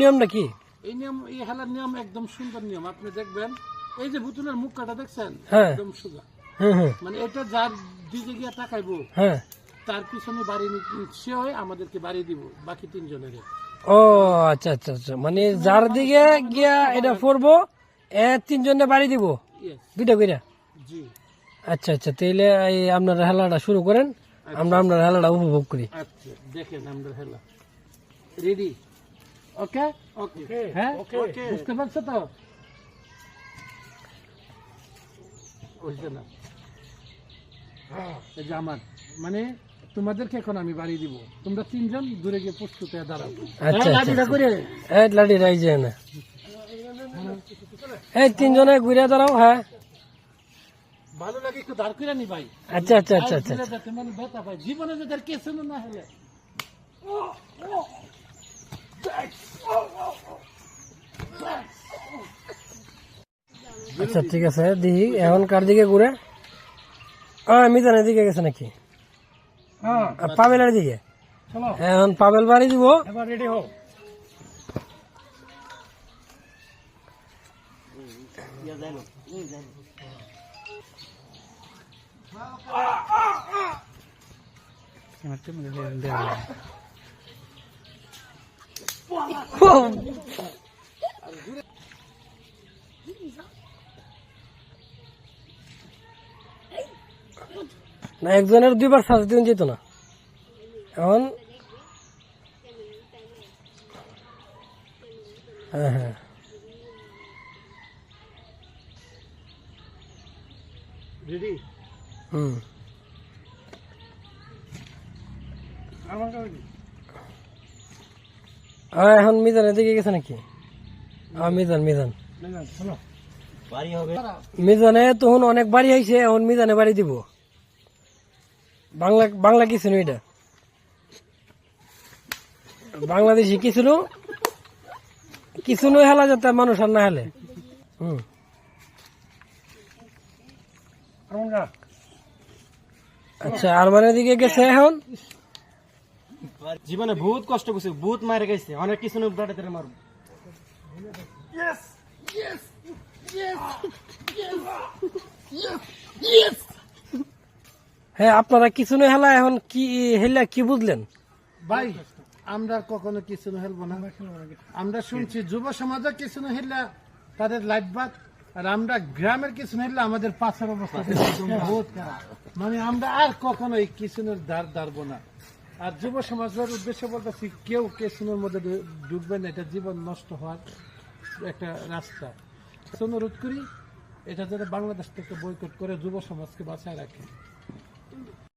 নিয়ম নাকি? এই নিয়ম এই খেলার নিয়ম একদম সুন্দর নিয়ম। আপনি দেখবেন এই যে ভুতুলের মুখ কাটা দেখছেন? হ্যাঁ। একদম সোজা। হ্যাঁ হ্যাঁ মানে এটা যার দিকে গিয়ে তাকাইবো হ্যাঁ। তার পিছনে বাড়ি সে হয় আমাদেরকে বাড়ি দিব বাকি তিনজনের। ও আচ্ছা আচ্ছা আচ্ছা। মানে যার দিকে গিয়া এটা পড়ব এ তিনজনে বাড়ি দিব? দুইটা কইরা? জি। আচ্ছা আচ্ছা তাইলে এই আপনার হেলাটা শুরু করেন। আমরা আপনার হেলাটা উপভোগ করি। আচ্ছা দেখেন আমাদের খেলা। রেডি ওকে ওকে হ্যাঁ বুঝতে পারছ তো বুঝতে না এই যে আমার মানে তোমাদেরকে এখন আমি বাড়ি দিব তোমরা তিনজন দূরে গিয়ে প্রস্তুত হয়ে দাঁড়াও আচ্ছা হ্যাঁ, আচ্ছা লাঠিটা করে এই লাঠি রাই যায় না এই তিনজনে ঘুরে দাঁড়াও হ্যাঁ ভালো লাগে একটু দাঁড় করে নি ভাই আচ্ছা আচ্ছা আচ্ছা আচ্ছা দিলে যাতে মানে ব্যথা পাই জীবনে যদি আর কেসে না হলে আচ্ছা ঠিক আছে দেখি এখন কার দিকে ঘুরে? হ্যাঁ মিজানের দিকে গেছে নাকি? হ্যাঁ। আর পাবেলের দিকে? চলো। এখন পাবেল বাড়ি দিব। এবার রেডি হও। না একজনের দুইবার সাজ দিন যেত না। এখন হ্যাঁ হ্যাঁ। হুম। এখন মিজানের দিকে গেছে নাকি? মিজান মিজান। মিজানে তখন অনেক বাড়ি আইছে এখন মিজানে বাড়ি দিব। বাংলা বাংলা কি ছিল এটা বাংলাদেশি কি ছিল কিছু নয় হেলা যাতে মানুষ আর না হেলে হুম আচ্ছা আরমানের দিকে গেছে এখন জীবনে বহুত কষ্ট করছে বহুত মারে গেছে অনেক কিছু বেড়াতে মারব হ্যাঁ আপনারা কিছু নয় হেলা, এখন কি, হেলা কি বুঝলেন? ভাই, আমরা কখনো কিছু না হেলবো না। আমরা শুনছি, যুব সমাজের কিছু না হেললে তাদের লাইফ বাদ, আর আমরা গ্রামের কিছু না হেললে আমাদের পাশের অবস্থা। মানে আমরা আর কখনো এই কিচুনের দ্বার দাঁড়বো না। আর যুব সমাজের উদ্দেশ্যে বলতেছি, কেউ কিচুনের মধ্যে ঢুকবেন না, এটা জীবন নষ্ট হওয়ার একটা রাস্তা। অনুরোধ করি, এটা যাতে বাংলাদেশ থেকে বয়কট করে যুব সমাজকে বাঁচায় রাখে।